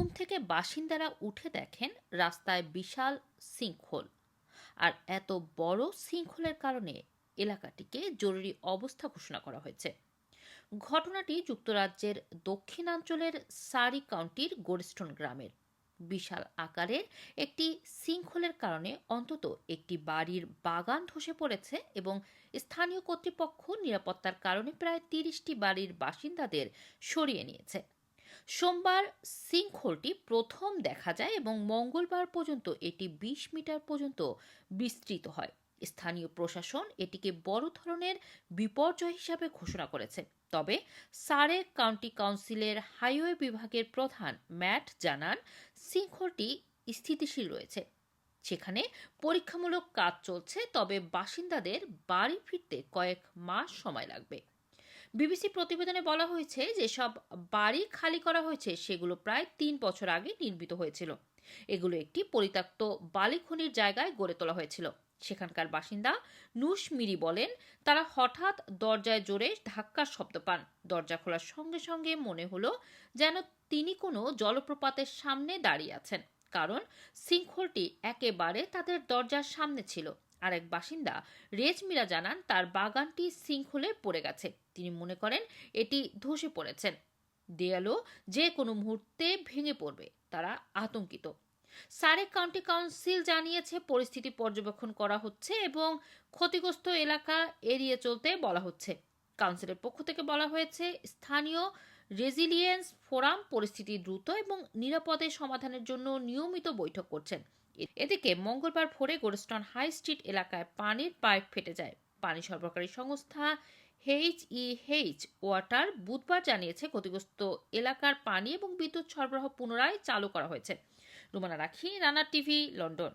ঘুম থেকে বাসিন্দারা উঠে দেখেন রাস্তায় বিশাল সিঙ্কহোল। আর এত বড় সিঙ্কহোলের কারণে এলাকাটিকে জরুরি অবস্থা ঘোষণা করা হয়েছে। ঘটনাটি যুক্তরাজ্যের দক্ষিণাঞ্চলের সারি কাউন্টির গোরেস্টন গ্রামের। বিশাল আকারের একটি সিঙ্কহোলের কারণে অন্তত একটি বাড়ির বাগান ধসে পড়েছে এবং স্থানীয় কর্তৃপক্ষ নিরাপত্তার কারণে প্রায় তিরিশটি বাড়ির বাসিন্দাদের সরিয়ে নিয়েছে। সোমবার সিঙ্কহোলটি প্রথম দেখা যায় এবং মঙ্গলবার পর্যন্ত এটি বিশ মিটার পর্যন্ত বিস্তৃত হয়। স্থানীয় প্রশাসন এটিকে বড় ধরনের বিপর্যয় হিসাবে ঘোষণা করেছে। তবে সারে কাউন্টি কাউন্সিলের হাইওয়ে বিভাগের প্রধান ম্যাট জানান সিঙ্কহোলটি স্থিতিশীল রয়েছে। সেখানে পরীক্ষামূলক কাজ চলছে, তবে বাসিন্দাদের বাড়ি ফিরতে কয়েক মাস সময় লাগবে। বিবিসি প্রতিবেদনে বলা হয়েছে যেসব বাড়ি খালি করা হয়েছে, সেগুলো প্রায় তিন বছর আগে নির্মিত হয়েছিল। এগুলো একটি পরিত্যক্ত বালিখনির জায়গায় গড়ে তোলা হয়েছিল। সেখানকার বাসিন্দা নুশ মিরি বলেন, তারা হঠাৎ দরজায় জোরে ধাক্কার শব্দ পান। দরজা খোলার সঙ্গে সঙ্গে মনে হলো যেন তিনি কোনো জলপ্রপাতের সামনে দাঁড়িয়ে আছেন, কারণ সিঙ্কহোলটি একেবারে তাদের দরজার সামনে ছিল। আরেক বাসিন্দা রেজ মিরা জানান, তার বাগানটি সিঙ্কহোলে পড়ে গেছে। তিনি মনে করেন এটি ধসে পড়েছেন দেয়ালও যে কোনো মুহূর্তে ভেঙে পড়বে, তারা আতঙ্কিত। সারেক কাউন্টি কাউন্সিল জানিয়েছে, পরিস্থিতি পর্যবেক্ষণ করা হচ্ছে এবং ক্ষতিগ্রস্ত এলাকা এড়িয়ে চলতে বলা হচ্ছে। কাউন্সিলের পক্ষ থেকে বলা হয়েছে, স্থানীয় রেজিলিয়েন্স ফোরাম পরিস্থিতি দ্রুত এবং নিরাপদে সমাধানের জন্য নিয়মিত বৈঠক করছেন। এদিকে মঙ্গলবার ভোরে গোরস্টন হাই স্ট্রিট এলাকায় পানির পাইপ ফেটে যায়। পানি সরবরাহকারী সংস্থা হেইচ ই হেইচ ওয়াটার বুধবার জানিয়েছে, ক্ষতিগ্রস্ত এলাকার পানি এবং বিদ্যুৎ সরবরাহ পুনরায় চালু করা হয়েছে। রুমানা রাখি, রানা টিভি, লন্ডন।